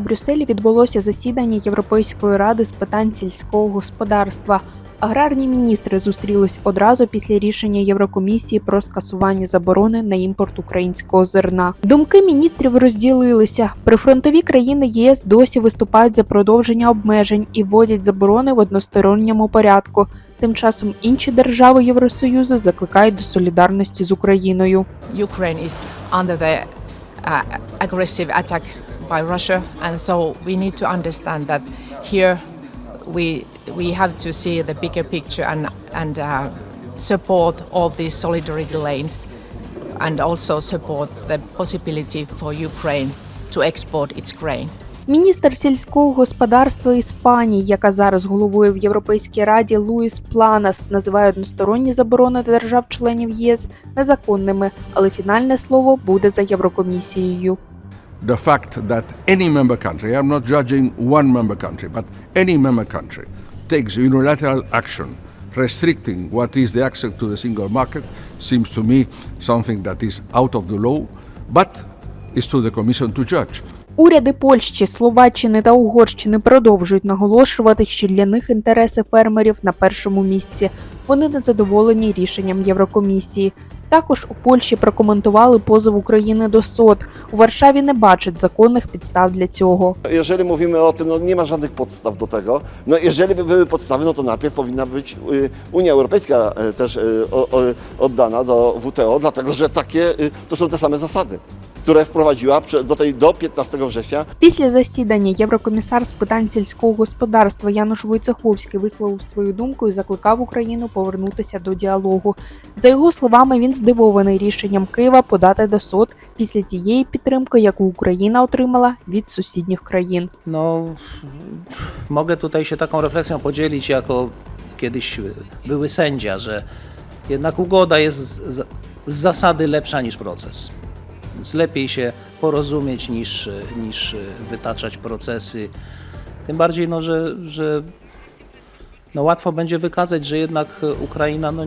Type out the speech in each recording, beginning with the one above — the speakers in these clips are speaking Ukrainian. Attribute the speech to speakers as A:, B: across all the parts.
A: Брюсселі відбулося засідання Європейської ради з питань сільського господарства. Аграрні міністри зустрілись одразу після рішення Єврокомісії про скасування заборони на імпорт українського зерна. Думки міністрів розділилися. Прифронтові країни єС досі виступають за продовження обмежень і вводять заборони в односторонньому порядку. Тим часом інші держави Євросоюзу закликають до солідарності з Україною.
B: Ukraine is under attack by Russia, and so we need to understand that here we we have to see the bigger picture and and uh, support all these solidarity lanes, and also support the possibility for Ukraine to export its grain.
A: Міністр сільського господарства Іспанії, яка зараз головує в Європейській раді Луїс Планас, називає односторонні заборони держав-членів ЄС незаконними, але фінальне слово буде за Єврокомісією.
C: The fact that any member country, I'm not judging one member country, but any member country takes unilateral action restricting what is the access to the single market seems to me something that is out of the law, but is to the Commission to judge.
A: Уряди Польщі, Словаччини та Угорщини продовжують наголошувати, що для них інтереси фермерів на першому місці. Вони не задоволені рішенням Єврокомісії. Також у Польщі прокоментували позов України до СОД. У Варшаві не бачать законних підстав для цього.
D: Tego. No jeżeli by były podstawy, no to najpierw powinna być y, Unia Europejska y, też y, o- o- oddana do WTO, dlatego że takie y, to są te same zasady, które wprowadziła do tej do 15 września
A: Після засідання єврокомісар з питань сільського господарства Януш Войцеховський висловив свою думку і закликав Україну повернутися до діалогу. За його словами, він здивований рішенням Києва подати до суд після тієї підтримки, яку Україна отримала від сусідніх країн.
E: No, mogę tutaj się taką refleksją podzielić jako kiedyś były sędzia, że jednak ugoda jest z, z z zasady lepsza niż proces. Więc lepiej się porozumieć niż, niż wytaczać procesy. Tym bardziej, no, że, że no, łatwo będzie wykazać, że jednak Ukraina no,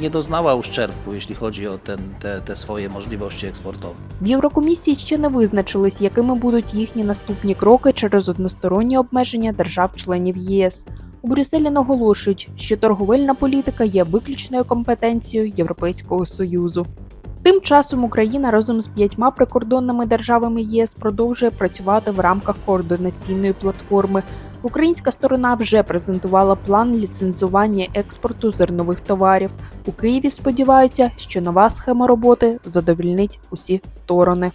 E: nie doznała uszczerbku, jeśli chodzi o ten, te, te swoje możliwości eksportowe.
A: В Єврокомісії ще не визначились, якими будуть їхні наступні кроки через односторонні обмеження держав-членів ЄС. У Брюсселі наголошують, що торговельна політика є виключною компетенцією Європейського союзу. Тим часом Україна разом з п'ятьма прикордонними державами єС продовжує працювати в рамках координаційної платформи. Українська сторона вже презентувала план ліцензування експорту зернових товарів. У Києві сподіваються, що нова схема роботи задовільнить усі сторони.